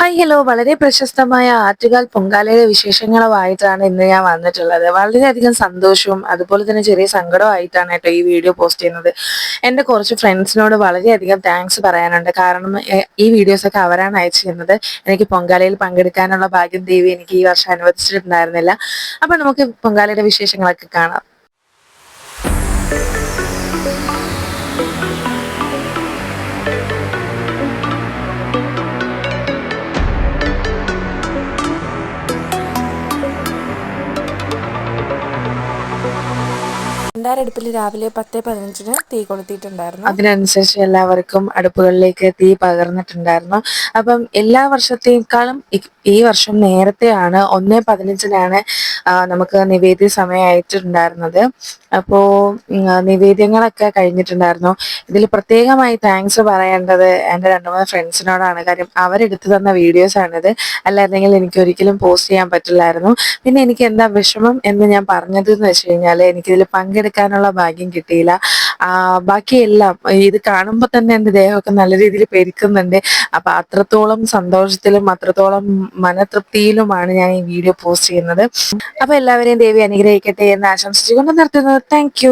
Hi hello. വളരെ പ്രശസ്തമായ ആറ്റുകാൽ പൊങ്കാലയുടെ വിശേഷങ്ങളുമായിട്ടാണ് ഇന്ന് ഞാൻ വന്നിട്ടുള്ളത്. വളരെയധികം സന്തോഷവും അതുപോലെ തന്നെ ചെറിയ സങ്കടമായിട്ടാണ് കേട്ടോ ഈ വീഡിയോ പോസ്റ്റ് ചെയ്യുന്നത്. എന്റെ കുറച്ച് ഫ്രണ്ട്സിനോട് വളരെയധികം താങ്ക്സ് പറയാനുണ്ട്. കാരണം ഈ വീഡിയോസൊക്കെ അവരാണ് അയച്ചു തരുന്നത് എനിക്ക് പൊങ്കാലയിൽ പങ്കെടുക്കാനുള്ള ഭാഗ്യം ദേവി എനിക്ക് ഈ വർഷം അനുവദിച്ചിട്ടുണ്ടായിരുന്നില്ല. അപ്പം നമുക്ക് പൊങ്കാലയുടെ വിശേഷങ്ങളൊക്കെ കാണാം. രണ്ടാരടുപ്പിൽ രാവിലെ പത്ത് പതിനഞ്ചിന് തീ കൊളുത്തിയിട്ടുണ്ടായിരുന്നു. അതിനനുസരിച്ച് എല്ലാവർക്കും അടുപ്പുകളിലേക്ക് തീ പകർന്നിട്ടുണ്ടായിരുന്നു. അപ്പം എല്ലാ വർഷത്തേക്കാളും ഈ വർഷം നേരത്തെയാണ് ഒന്ന് പതിനഞ്ചിനാണ് നമുക്ക് നിവേദ്യ സമയമായിട്ടുണ്ടായിരുന്നത്. അപ്പോൾ നിവേദ്യങ്ങളൊക്കെ കഴിഞ്ഞിട്ടുണ്ടായിരുന്നു. ഇതിൽ പ്രത്യേകമായി താങ്ക്സ് പറയേണ്ടത് എന്റെ രണ്ടു മൂന്ന് ഫ്രണ്ട്സിനോടാണ് കാര്യം അവരെടുത്തു തന്ന വീഡിയോസ് ആണിത് അല്ലായിരുന്നെങ്കിൽ എനിക്ക് ഒരിക്കലും പോസ്റ്റ് ചെയ്യാൻ പറ്റില്ലായിരുന്നു. പിന്നെ എനിക്ക് എന്താ വിഷമം എന്ന് ഞാൻ പറഞ്ഞത് എന്ന് വെച്ച് കഴിഞ്ഞാൽ എനിക്കിതിൽ പങ്കെടുക്കാനുള്ള ഭാഗ്യം കിട്ടിയില്ല. ബാക്കിയെല്ലാം ഇത് കാണുമ്പോൾ തന്നെ എന്റെ ദേഹമൊക്കെ നല്ല രീതിയിൽ പെരുക്കുന്നുണ്ട്. അപ്പം അത്രത്തോളം സന്തോഷത്തിലും അത്രത്തോളം മനതൃപ്തിയിലുമാണ് ഞാൻ ഈ വീഡിയോ പോസ്റ്റ് ചെയ്യുന്നത്. അപ്പോൾ എല്ലാവരെയും ദേവി അനുഗ്രഹിക്കട്ടെ എന്ന് ആശംസിച്ചുകൊണ്ട് നിർത്തുന്നത്. താങ്ക്